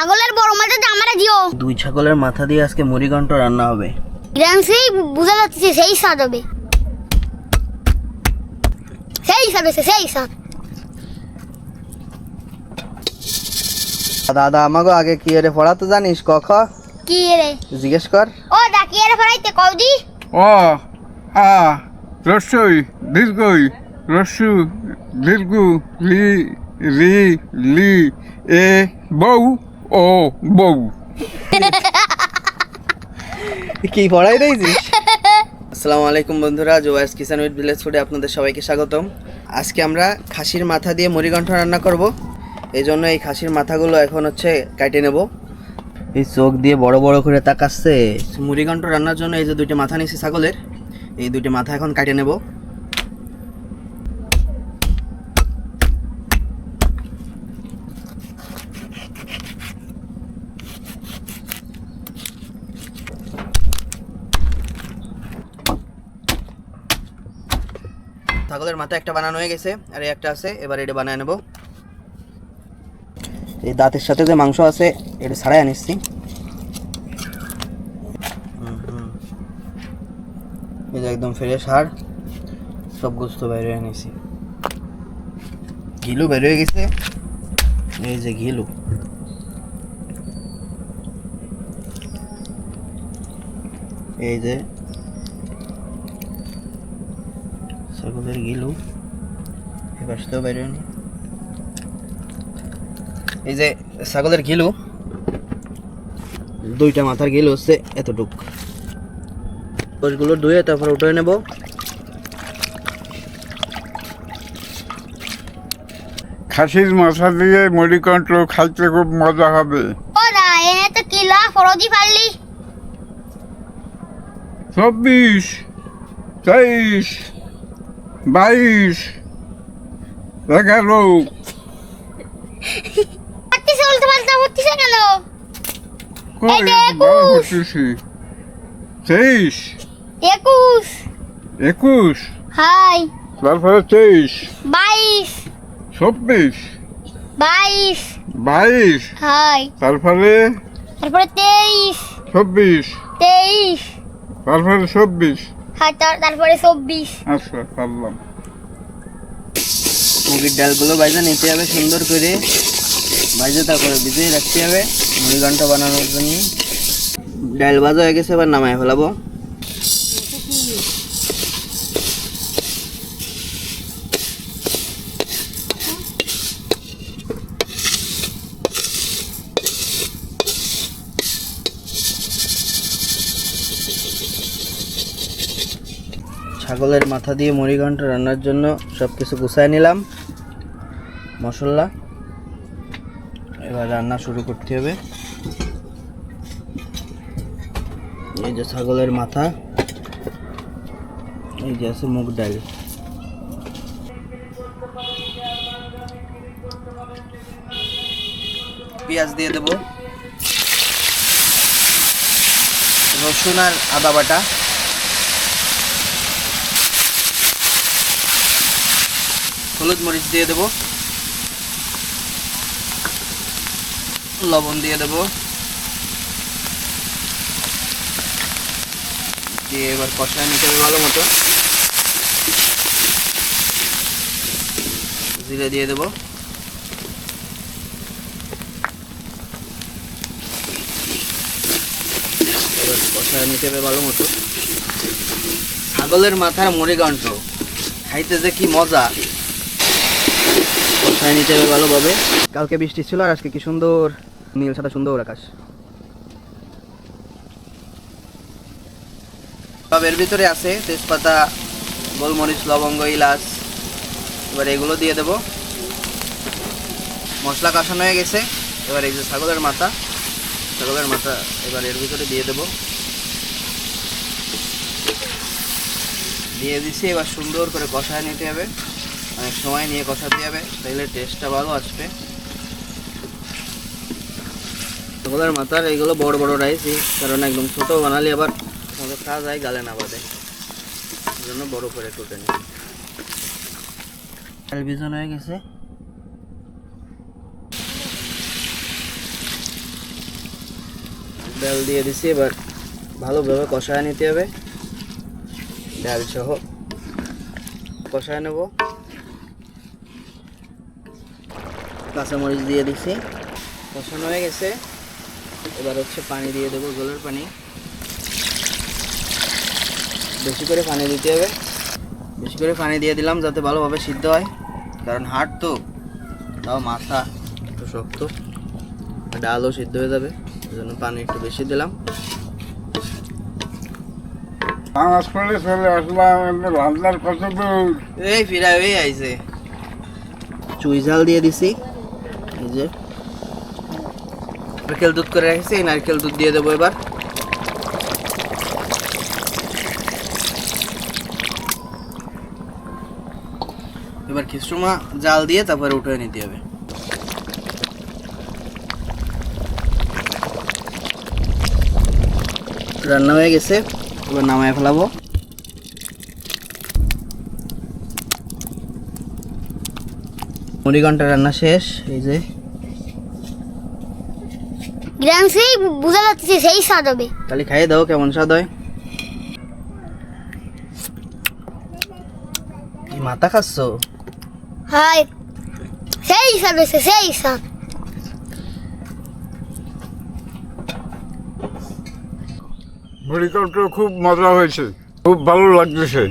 ছাগলের বড় মাথাটা আমরা দিও। দুই ছাগলের মাথা দিয়ে আজকে মুড়িঘণ্ট রান্না হবে। গ্রামসেই বোঝা যাচ্ছে সেই স্বাদ হবে। সেই স্বাদ হচ্ছে সেই স্বাদ। দাদা আমাকে আগে কি রে পড়াতে জানিস? ক খ। কি রে জিজ্ঞেস কর। ও দা কি ডাকিয়ে রে ফরাইতে কৌদি ও আ রস্যই দীর্ঘই রসু দীর্ঘ লি রি লি এ বউ। ও বউ। কি পড়াই দিয়েছিস? আসসালামু আলাইকুম বন্ধুরা জোয়ার্স কিচেন উইথ ভিলেজ ফুডে আপনাদের সবাইকে স্বাগতম। আজকে আমরা খাসির মাথা দিয়ে মুড়িঘণ্ট রান্না করব। এই জন্য এই খাসির মাথাগুলো এখন হচ্ছে কাটে নেব। এই চোখ দিয়ে বড় বড় করে তাকাচ্ছে। মুড়িঘণ্ট রান্নার জন্য এই যে দুইটা মাথা নিয়েছি ছাগলের, এই দুইটা মাথা এখন কাটে নেব। ছাগলের মাথা একটা বানানো হয়ে গেছে, আর এই একটা আছে, এবার এটা বানায় নেব। এই দাঁতের সাথে যে মাংস আছে, এটা ছাড়াই আনিসছি। এই যে একদম ফ্রেশ হাড়, সব গোস্ত বাইরে এনেছি ঘিলু বের হয়ে গেছে। এই যে ঘিলু। এই যে ছাগলের গিলু। এবার বাইরে। এই যে ছাগলের গিলু দুইটা মাথার গিলু হচ্ছে এতটুক। কোষগুলো ধুয়ে তারপর উঠে নেব। খাসির মাথা দিয়ে মুড়ি কন্ট্রো খাইতে খুব মজা হবে। ও না এনে তো কিলা ফরদি পারলি চব্বিশ তেইশ বাইশ। এগারো পারতিছে উল্টো পাল্টা একুশ। হচ্ছিস তেইশ। একুশ। একুশ। হাই। তারপরে তেইশ। বাইশ। চব্বিশ। বাইশ। বাইশ। হাই। তারপরে? তারপরে তেইশ। চব্বিশ। তেইশ। তারপরে চব্বিশ। তারপরে চব্বিশ। আচ্ছা পারলাম। মুগির ডালগুলো বাইজা নিতে হবে সুন্দর করে। বাইজে তারপরে ভিজিয়ে রাখতে হবে। মুড়ি ঘন্ট বানানোর জন্য। ডাল ভাজা হয়ে গেছে এবার নামায় ফেলাবো। ছাগলের মাথা দিয়ে মুড়ি ঘণ্টা রান্নার জন্য সব কিছু গুছায় নিলাম। মশলা। এবার রান্না শুরু করতে হবে। এই যে ছাগলের মাথা, এই যে আছে মুগ ডাল। পেঁয়াজ দিয়ে দেব। রসুন আর আদা বাটা। হলুদ মরিচ দিয়ে দেব। লবণ দিয়ে দেব। দিয়ে এবার কষায় নিতে হবে ভালো মতো। জিরে দিয়ে দেব। এবার কষায় নিতে হবে ভালো মতো। ছাগলের মাথার মুড়ি গন্ঠ খাইতে যে কি মজা। কষায় নিতে হবে ভালোভাবে কালকে বৃষ্টি ছিল আর আজকে কি সুন্দর নীল সাদা সুন্দর আকাশ। এর ভিতরে আছে তেজপাতা গোলমরিচ লবঙ্গ ইলাচ। এবার এগুলো দিয়ে দেব। মশলা কষানো হয়ে গেছে। এবার এই যে ছাগলের মাথা ছাগলের মাথা এবার এর ভিতরে দিয়ে দেব। দিয়ে দিছি এবার সুন্দর করে কষায় নিতে হবে। অনেক সময় নিয়ে কষাতে হবে তাহলে টেস্টটা ভালো আসবে। ছাগলের মাথার এইগুলো বড় বড় রাইসি কারণ একদম ছোট বানালে আবার আমাদের খাওয়া যায় গালে না বাদে জন্য বড় করে কেটে নিই। ডাল ভিজানো হয়ে গেছে। ডাল দিয়ে দিছি, এবার ভালোভাবে কষায় নিতে হবে। ডাল সহ কষায় নেব। কাঁচামরিচ দিয়ে দিছি। কষানো হয়ে গেছে। এবার হচ্ছে পানি দিয়ে দেবো গোলের পানি। বেশি করে পানি দিতে হবে। বেশি করে পানি দিয়ে দিলাম যাতে ভালোভাবে সিদ্ধ হয়। কারণ হাড় তো তাও মাথা একটু শক্ত। ডালও সিদ্ধ হয়ে যাবে এই জন্য পানি একটু বেশি দিলাম। এই ফিরা হয়ে আইছে। চুই ঝাল দিয়ে দিছি। এই যে নারকেল দুধ করে রেখেছি, এই নারকেল দুধ দিয়ে দেবো এবার। এবার কিছু সময় জাল দিয়ে তারপরে উঠে নিতে হবে। রান্না হয়ে গেছে, এবার নামায় ফেলাবো। মুড়ি ঘণ্টা রান্না শেষ এই যে। গ্রাম সেই বোঝা যাচ্ছে সেই স্বাদ হবে। খালি খাইয়ে দাও কেমন স্বাদ হয়? কি মাথা খাচ্ছ? হাই সেই স্বাদ হয়েছে সেই স্বাদ। মুড়িকণ্ঠ খুব মজা হয়েছে খুব ভালো লাগতেছে।